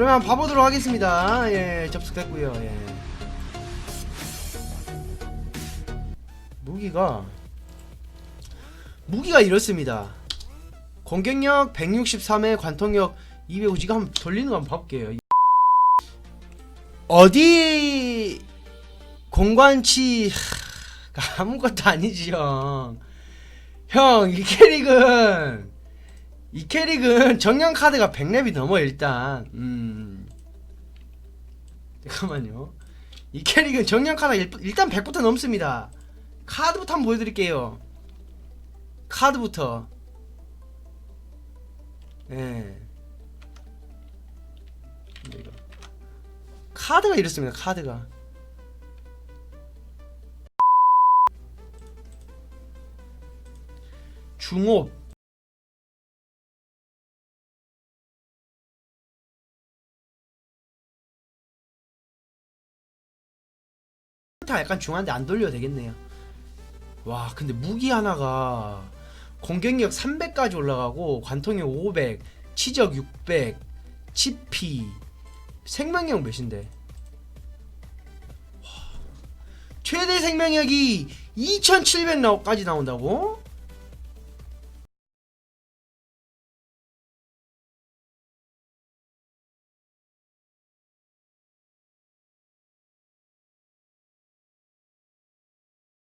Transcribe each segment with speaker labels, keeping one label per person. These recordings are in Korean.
Speaker 1: 그러면 봐보도록 하겠습니다. 예, 접속됐고요. 예. 무기가 무기가 이렇습니다. 공격력 163에 관통력 250 이거 한번 돌리는 거 한번 봐볼게요. 어디 공관치 하, 아무것도 아니지 형. 형, 이 캐릭은 이 캐릭은 정령 카드가 100렙이 넘어 일단. 음. 잠깐만요. 이 캐릭은 정령 카드가 일- 일단 100부터 넘습니다. 카드부터 한번 보여드릴게요. 카드부터. 예. 카드가 이렇습니다. 카드가. 중 업타 약간 중한데 안 돌려도 되겠네요. 와, 근데 무기 하나가 공격력 300까지 올라가고 관통력 500, 치적 600, 치피, 생명력 몇인데? 와, 최대 생명력이 2,700까지 나온다고?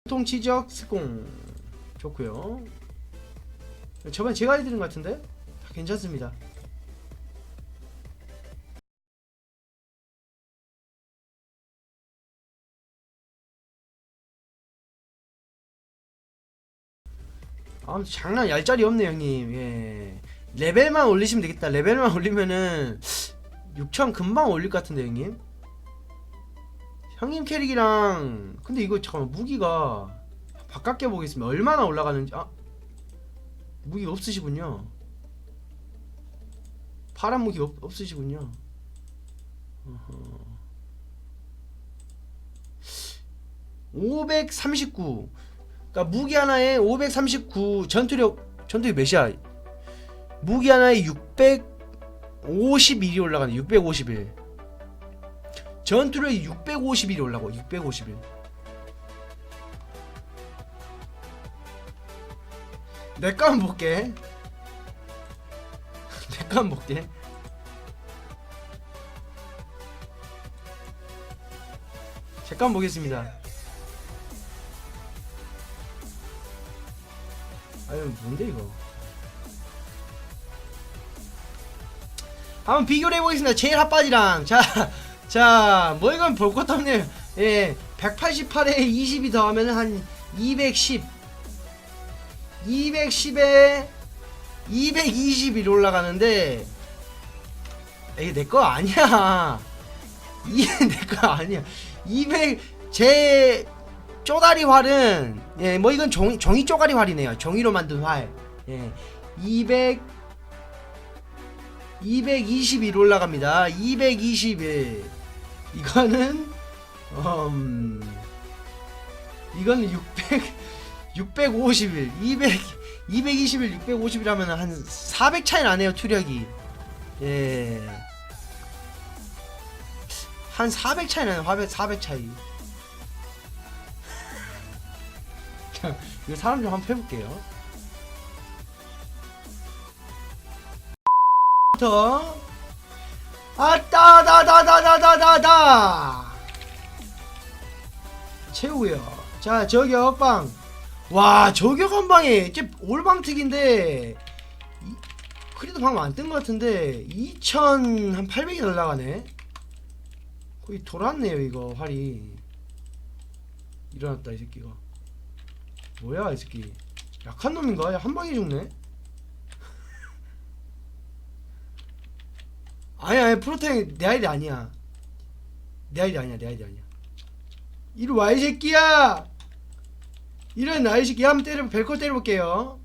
Speaker 1: 통치적 스공 좋고요. 저번에 제가 해드린 것 같은데 다 괜찮습니다. 아무튼 장난 얄짤이 없네 형님. 예. 레벨만 올리시면 되겠다. 레벨만 올리면은 6천 금방 올릴 것 같은데 형님. 형님 캐릭이랑 근데 이거 잠깐만 무기가 바깥게 보겠습니다. 얼마나 올라가는지 아 무기가 없으시군요. 파란 무기 없, 없으시군요. 어허. 539. 그러니까 무기 하나에 539 전투력 전투력 몇이야? 무기 하나에 651이 올라가네. 651. 전투력이 651이 올라고 651. 내거 한번 볼게. 내거 한번 볼게. 제거 한번 보겠습니다. 아유 뭔데 이거? 한번 비교를 해보겠습니다. 제일 핫바지랑 자, 자, 뭐 이건 볼 것도 없네요. 예, 188에 20이 더하면 한 210, 210에 221 올라가는데 이게 내 거 아니야. 이게 내 거 아니야. 200, 제 쪼다리 활은 예, 뭐 이건 종이, 종이 쪼가리 활이네요. 종이로 만든 활. 예, 200 221 올라갑니다. 221. 이거는 음 이거는 600 651. 200 221 651 하면 한 400 차이 나네요, 투력이. 예. 한 400 차이 나요. 400 400 차이. 자, 이거 사람 좀 한번 해볼게요. 더 아따 다다다다다다다 채우고요. 자 저격방 와 저격 한 방에 이제 올방특인데 이- 그래도 방금 안 뜬 것 같은데 2,800이 날라가네? 거의 돌았네요 이거 활이. 일어났다 이 새끼가. 뭐야 이 새끼. 약한 놈인가? 야, 한 방에 죽네 아니야, 아니, 프로테인 내 아이디 아니야. 내 아이디 아니야, 내 아이디 아니야. 이리 와, 이 새끼야! 이런 나이 새끼 한번 때려, 벨코 때려볼게요.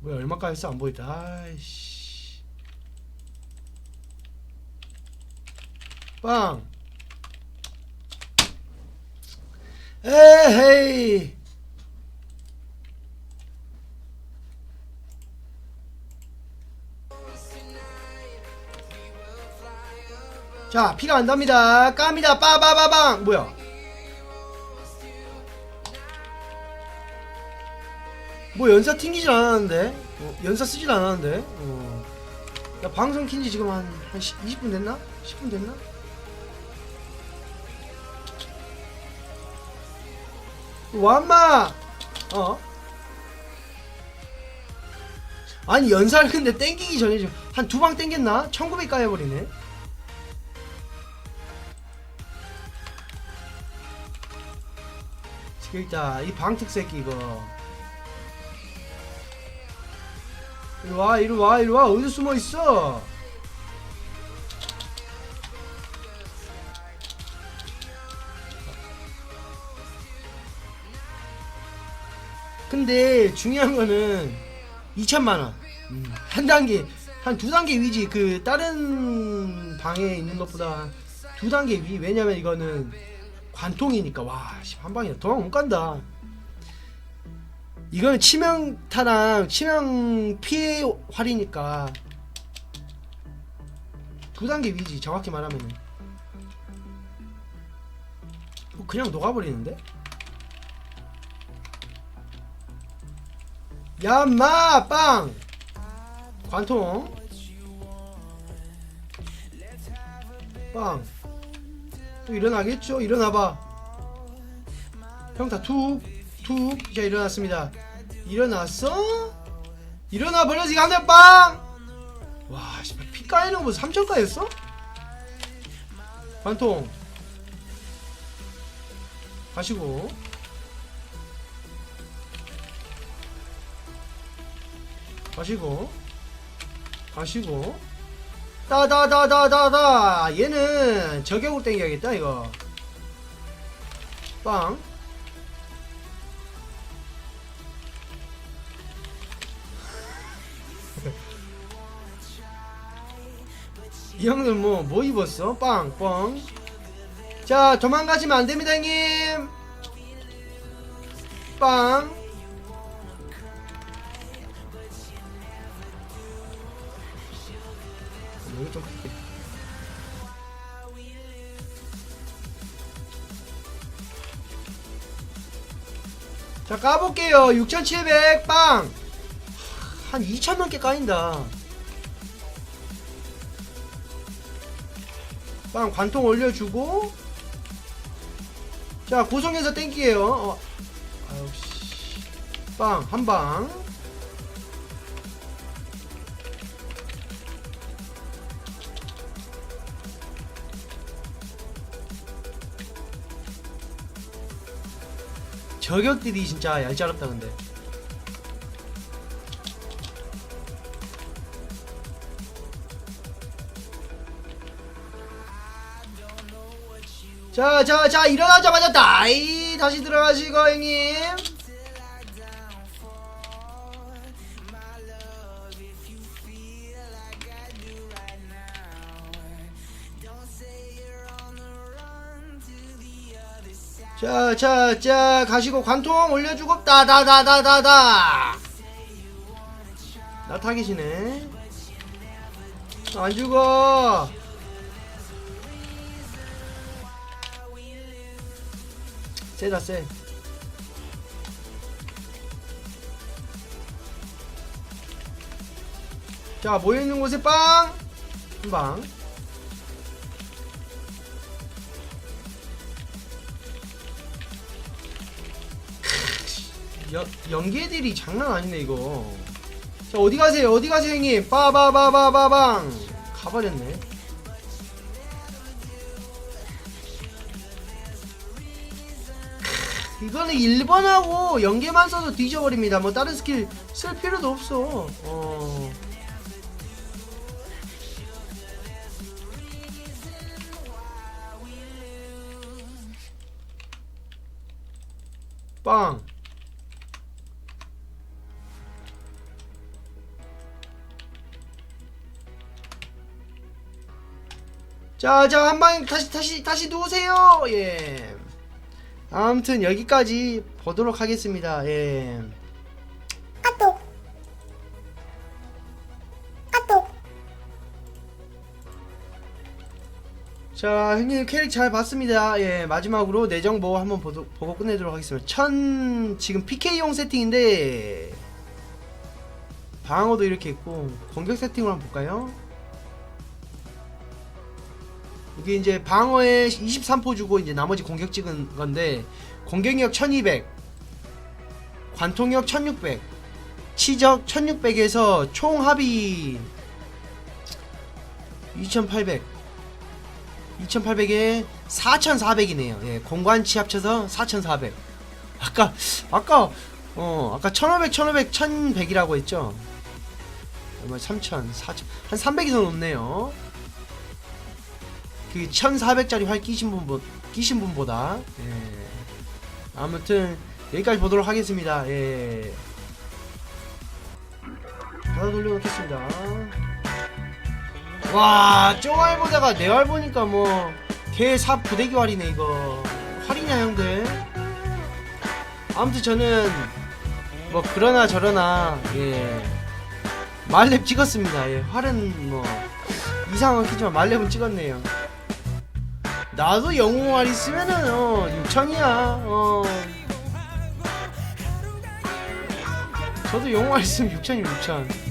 Speaker 1: 뭐야, 얼마까지 했어? 안 보인다. 아이씨. 빵! 에헤이! 자 피가 안 답니다. 깝니다. 빠바바방 뭐야? 뭐 연사 튕기질 않았는데? 어, 연사 쓰질 않았는데? 어. 야 방송 킨지 지금 한, 한 10, 20분 됐나? 10분 됐나? 완마! 어? 아니 연사를 근데 땡기기 전에 한 두 방 땡겼나? 1900 까여버리네 있다 이 방특 새끼 이거 이리 와 이리 와 이리 와 어디 숨어 있어 근데 중요한 거는 2천만 원. 음, 한 단계, 한 두 단계 위지. 그 다른 방에 있는 것보다 두 단계 위. 왜냐면 이거는 관통이니까 와, 씨, 한 방에 도망 못 간다. 이거는 치명타랑 치명 피해 활이니까 두 단계 위지. 정확히 말하면은 뭐 그냥 녹아버리는데? 야마 빵 관통 빵 또 일어나겠죠? 일어나봐. 평타 툭 툭 자 일어났습니다. 일어났어? 일어나 버려지 간대 빵 와 씨발 피 까이는 거 무슨 3천 까였어? 관통. 가시고. 가시고. 가시고 따다다다다다 얘는 저격으로 땡겨야겠다 이거 빵 이 형들 뭐, 뭐 입었어? 빵, 뻥. 자, 도망가시면 안 됩니다, 형님. 빵. 자 까볼게요. 6700 빵! 한2000 넘게 까인다. 빵 관통 올려주고. 자 고성에서 땡기에요. 어. 아유 씨빵 한방 저격들이 진짜 얄짤없다 근데 자, 자, 자, 일어나자마자 다이 다시 들어가시고 형님. 자, 자, 자, 가시고 관통 올려주고 따다다다다다. 나 타깃이네. 안 죽어. 세다 세. 자 모여 있는 곳에 빵. 한 방. 연 연계들이 장난 아니네 이거. 자 어디 가세요 어디 가세요 형님. 빠바바바바방. 가버렸네. 이거는 1번하고 연계만 써도 뒤져버립니다. 뭐 다른 스킬 쓸 필요도 없어. 어. 빵. 자, 자, 한 방 다시 다시 다시 누우세요. 예. 아무튼 여기까지 보도록 하겠습니다. 예.
Speaker 2: 아또 아또
Speaker 1: 자 형님 캐릭 잘 봤습니다 예 마지막으로 내정보 한번 보도, 보고 끝내도록 하겠습니다 천 지금 PK용 세팅인데 방어도 이렇게 있고 공격 세팅을 한번 볼까요 이게 이제 방어에 23포 주고 이제 나머지 공격 찍은 건데 공격력 1200 관통력 1600 치적 1600에서 총 합이 2800 2800에 4400이네요. 예, 공관치 합쳐서 4400. 아까 아까 어, 아까 1500 1500 1100이라고 했죠. 얼마 3000 4000 한 300이 더 높네요. 그 1400짜리 활 끼신 분 끼신 분보다 예. 아무튼 여기까지 보도록 하겠습니다. 예. 하나 돌려놓겠습니다. 와, 쪼알 보다가 내알 보니까 뭐, 개삽 부대기 활이네, 이거. 활이냐, 형들? 아무튼 저는, 뭐, 그러나 저러나, 예. 말렙 찍었습니다. 예. 활은 뭐, 이상은 키지만 말렙은 찍었네요. 나도 영웅활 있으면은, 어, 6천이야, 어. 저도 영웅활 있으면 6천이면 6천.